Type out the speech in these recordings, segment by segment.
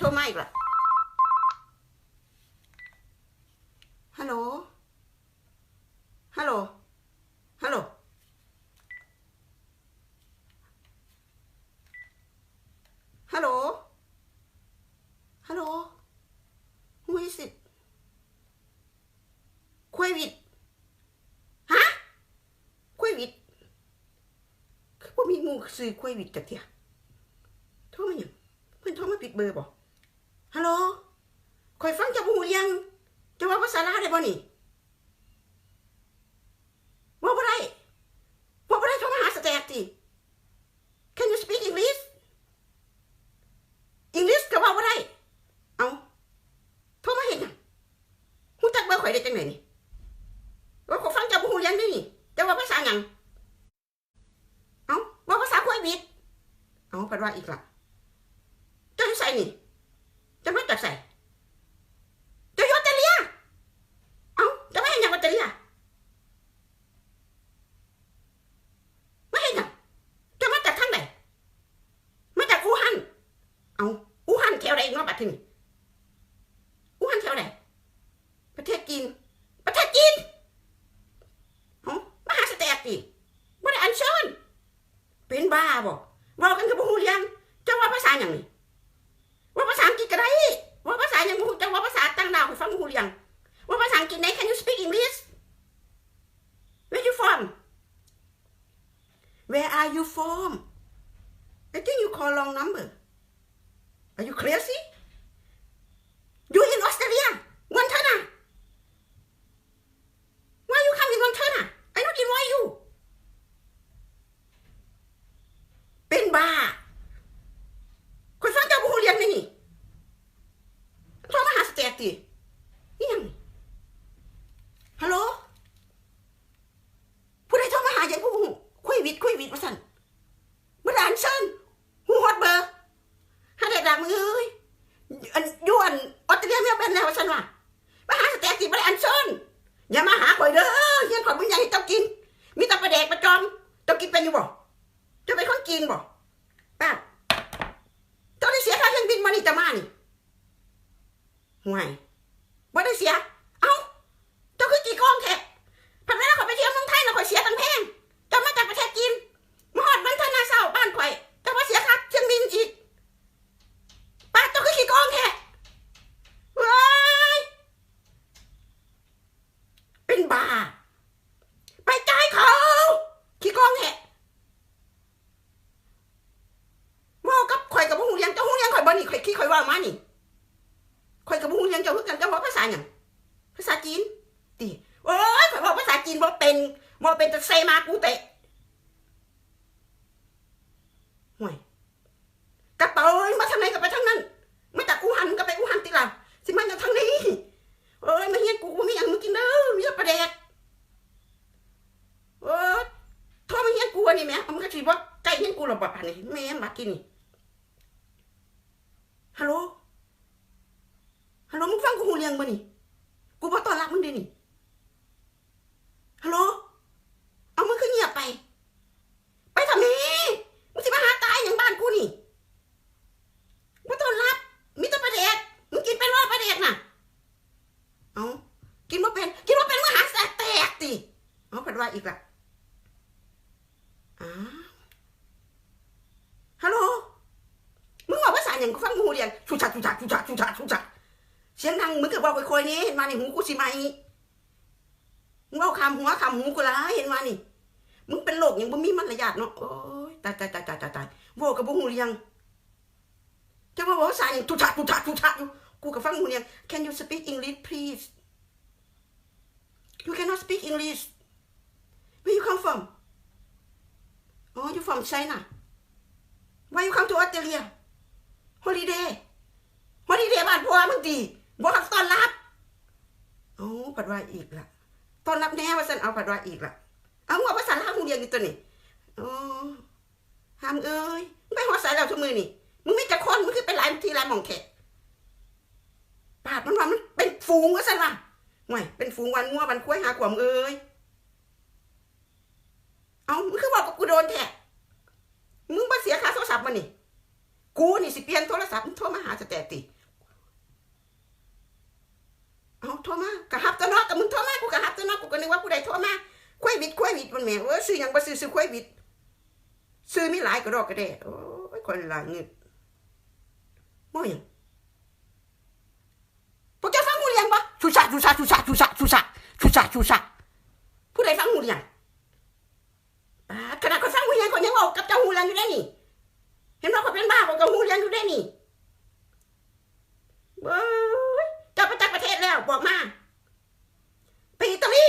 โทรมาอีกล่ะฮัลโหล ฮัลโหล ฮัลโหล ฮัลโหล ฮัลโหล who is it คุยวิดฮะคุยวิดคือบ่มีหมูซื้อคุยวิดจักเที่ยโทรมาหยังเพิ่นโทรมาปิดเบอร์บ่ฮัลโหลคอยฟังเจะบ่ฮู้เรื่องจะว่าภาษาลาว ได้บ่นี่ว่าบ่ได้ว่าบ่ได้โทรมาหาสแตกติ Can you speak English English ก็ว่าบ่ได้เอาโทรมาเฮ็ดหยังฮู้จักเบอร์ข่อยได้จังไดนี่ว่าขอฟังจาบ่ฮู้เรื่องนี่นี่จะว่าภาษาหยังเอาว่าภาษาคุยบิดเอาเพิ่นว่าอีกล่ะจ้าอยู่ไสนี่เจะมาจากไสเจ้าอยู่ออสเตรเลียเอาเจะมาเฮ็ดหยังออสเตรเลียมาเฮ็ดหยังเจะมาจากทางไหนมาจากอู่ฮั่นเอาอู่ฮั่นแถวใดเนาะบัด ทีนี้อู่ฮั่นแถวไหนประเทศจีนประเทศจีนเอ้ามาหาสแตกดิบ่ได้อันเชิญเป็นบ้าบ่เว้ากันคือบ่ฮู้เรื่องจ้าว่าภาษาหยังนี่ว่าภาษาอังกฤษก็ได้ว่าภาษาหยังบ่ฮู้จ้าว่าภาษาต่างดาวฟังบ่ฮู้เรื่องว่าภาษาอังกฤษไหน Can you speak English Where you from Where are you from I think you call wrong number Are you crazy You in Australia Montana Why you come in Montana? I not invite you. เป็นบ้าคนฟังเจ้าผู้เรียนนี่โทรมาหาสแตกตินี่ยังฮัลโหล ผู้ใดโทรมาหาอย่างผู้หูคุย วิดคุยวิดมาสั่นเมื่อดานเซินหูฮอดเบอร์หาเด็กดังมือเอ้ยอันยวนออสเตรเลียไม่เอาเป็นแล้วว่าสั่นว่ามาหาสแตกติบ่ได้อันเซินอย่ามาหาข่อยเด้อเฮียนข่อยมึงอยากให้เจ้ากิน มีแต่ปลาแดกปลาจอมเจ้ากินเป็นอยู่บ่เจ้าเป็นคนจีนบ่ป้าเจ้าได้เสียค่าเครื่องบินมานี่จะมานี่ห่วยบ่ได้เสีย เอ้า เจ้าคือกี่กองแท้พันเวลาข่อยไปเที่ยวเมืองไทยน่ะข่อยเสียตังแพงเจ้ามาจากประเทศจีนมาฮอดเมืองไทยนาเศร้าบ้านข่อยเจ้าว่าเสียค่าเครื่องบินอีกป้าเจ้าคือกี่กองแท้เว้ย เป็นบ้า ไปจ่ายเขาขี้กองแหะเว่ากับข่อยกับบุหูเลี้ยงเจ้าหูเลี้ยงข่อยบ่นี่ข่อยขี้ข่อย ว่ามานี่ข่อยกับบุหูเลี้ยงเจ้าคือกันเจ้าว่าภาษาหยังภาษาจีนติโอ้ยข่อยบอกภาษาจีนบ่เป็นบ่เป็นจะเซมากูเตะห่วยกระเป๋าเอ้ยมาทางไหนก็ไปทางนั้นไม่จากอู่ฮั่นก็ไปอู่ฮั่นติล่ะสิมาจากทางนี้เอ้ยมาเฮียนกูกูไม่อยากมึงกินเด้อมีประเด็กเออโทรมาเฮียนกูอันนี้แม่มันก็ถือว่าใกล้เฮียนกูหรอบ่ป่านนี้แม่มากินนี่ฮัลโหลฮัลโกูเรียงบ่นี่ กูบ่ต้อนรับมึงเด้นี่ ฮัลโหล เอามึงขึ้นเงียบไป ไปทำไมมึงสิมาหาตายอย่างบ้านกูนี่บ่ต้อนรับ มีแต่ประเด็กมึงกินเป็นว่าประเด็กน่ะ เอากินว่าเป็น กินว่าเป็นมหาแสกแตกติเอาผัดว่าอีกละอ้าวฮัลโหล มึงบอกภาษาอย่างกูฟังหูเรียงชูชักชูชักชูชักชูชักชูชักเสียงดังมึงก็บอกค่อยๆนี่เห็นมาในหูกูสิไหมมึงเอาคำหัวคำหูกูละเห็นมานี่ มึงเป็นโรคอย่างบ่มีมารยาทเนาะโอ้ยตายตายตายตายตายตายบอกกับบ่หูเรียงจะมาบอกภาษาอย่างชูชักชูชักชูชักอยู่กูกับฟังหูเนี่ย Can you speak English please You cannot speak English Where you come from Oh you from China Why you come to Australia Holiday Holiday บ้านพ่อมึงดี บอกตอนรับโอ้ปัดว่าอีกละตอนรับแน่ว่าสันเอาปัดว่าอีกละเอาหัวภาษาลาวมึงเรียนอยู่ตัวนี่โอ้ห้ามเอ้ยมึงไปหัวสายแล้วทุกมือนี่มึงไม่จะคนมึงคือไปหลายทีหลายหมองแขกปาดมันว่ามันเป็นฝูงก็สั่นว่าห่วยเป็นฝูงวันงัววันคุ้ยหาขวมเอ้ยเอามึงคือบอกกูโดนแท้มึงมาเสียค่าโทรศัพท์มานี่กูนี่สิเปลี่ยนโทรศัพท์มึงโทรมาหาสแตติเอาโทรมากะฮับตะเนอกกับมึงโทรมากูกะฮับตะเนอกกูก็นึกว่าผู้ใดโทรมาคุยวิดคุยวิดมันแม่เออซื้อยังบ่ซื้อซื้อคุยวิดซื้อมีหลายกระดอกกระเดะโอ้ยคนละเงินบ่ยังพวกเจ้าฟังหูเรียงปะชุชะชุชะชุชะชุชะชุชะชุชะชุชะผู้ใดฟังหูเรียงขนาดคนฟังหูเรียงคนยังบอกกับเจ้าหูเรียงอยู่ได้นี่เห็นว่าเขาเป็นบ้าบอกกับหูเรียงอยู่ได้นี่เบ้ยเจ้าไปจากประเทศแล้วบอกมาไปอิตาลี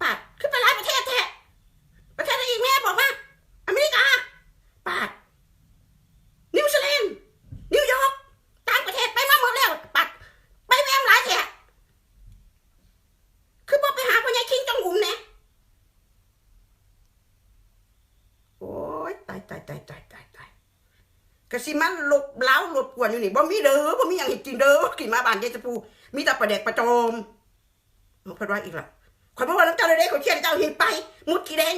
ปาดขึ้นไปหลายประเทศแท้ประเทศอะไรอีกแม่บอกมาอเมริกาปาดนิวซีแลนด์นิวยอร์กต่างประเทศไปมาหมดแล้วปาดไปแม่มหลายแท้คือบอกไปหาพ่อใหญ่คิงจองหุมเนี่ยโอ้ยตายตายตายตายตายตาย กะสิมันหลบเล้าหลบกวนอยู่นี่บ่มีเด้อบ่มีอย่างเห็นจริงเด้อกินมาบานยายจะปูมีแต่ประเด็กประโจมเอาพิ่นว่าอีกล่ะข่อยบอว่าน้ำเจ้าเลยเด้ข่อยเชียร์เจ้าเหินไป มุดขี้แดง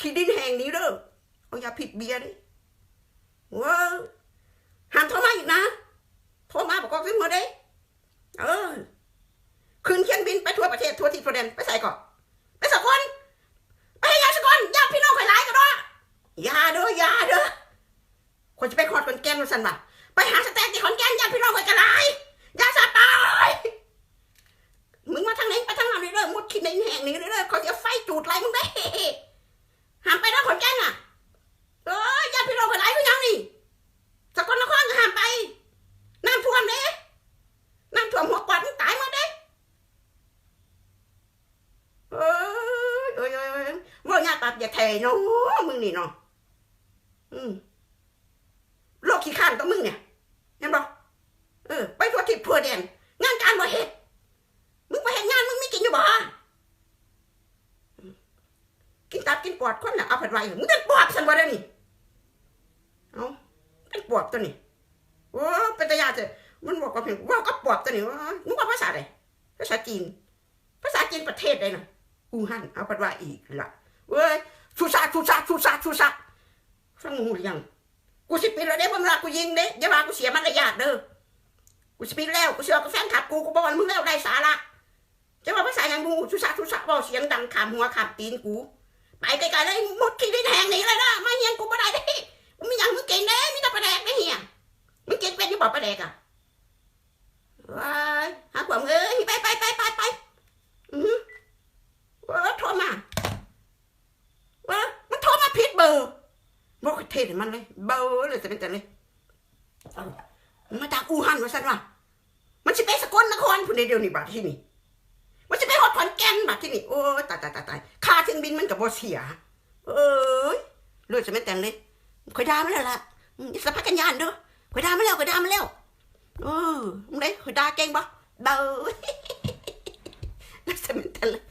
ขี้ดินแห้งนี้เด้อเอาอย่าผิดเบียร์ด้ว้าห้ามโทรมาอีกนะโทรมาบอกว่าขึ้นมาเด้เออขึ้นเครื่องบินไปทั่วประเทศทั่วทิศทั่วแดนไปใส่ก่อน นแห่งนี้เลยเด้อเขาจะไฟจูดไรมึงได้ห้ามไปนะขอนแก่นน่ะเออญาติพี่น้องข่อยหลายก็ยังนี่สกลนครก็ห้ามไปน้ำท่วมเด้น้ำท่วมหัวปอดมึงตายมาเด้เอ้ยเอ้ยเอ้ยเอ้ยว่าญาติตัดอย่าเทเนาะมึงนี่เนาะอืมโรคขี้ข้านตัวมึงเนี่ยเห็นบ่เออไปทั่วทิศทั่วแดนงานการบ่เฮ็ดมึงไปเฮ็ดงานมึงมีกินอยู่บ่อืมกินตับกินป อดคนน่ะเอาผัดไว้มึงเป็นปอบสันบ่ได้นี่เอาเป็นปอบตัวนี้โอ้เป็นตายาเถอะมันบอกกับเพียงว่าก็ปอบตัวนี้ว่ามึงว่าภาษาอะไรภาษาจีน ภาษาจีนประเทศใดน่ะอูฮั่นเอาปัดว่าอีกละเว้ยชูซาชูซาชูซาชูซาฟังหูหรือยังกูสิปิดแล้วเด้บ่มากูยิงเด้อย่ามากูเสียมารยาทเด้อกูสิปิดแล้วกูเสียกับแฟนคลับกูกูบอกมึงแล้วได้สาระจะว่าภาษาอย่างมึงชูซาชูซาบอกเสียงดังขามหัวขามตีนกู ไปไกลๆเลยมดที่ดินแหงหนีเลยนะมาเฮียนกูบ่ได้ด้มึงมีอย่างมึงเก่งเด้มีแต่ประแดกเด้เฮียมึงเก่งเป็นที่บอกประแดกอะว้ายหาความเอ้ยไปไปไปไปไปอือหือว้าโทรมาว้ามันโทรมาผิดเบอร์บอกเทศมันเลยเบอร์เลยจะเป็นแต่เลยมันมาจากอู่ฮั่นว่าสันว่ามันจะไปสกลนครพูดในเดียวนี่บาทที่นี่มันจะไปฮอดขอนแก่นบาทที่นี่โอ้ตายตายตายตาย เครื่องบินมันกับบ่เสีย เอ้ยเลือดจะไม่แต่งเลยข่อยด่ามัแล้วล่ะสภาพกันยานเด้อข่อยด่ามัแล้วข่อยด่ามัแล้วเออมึงได้ข่อยดาเก่งปะเบาเลือดจะไม่แต่งเลย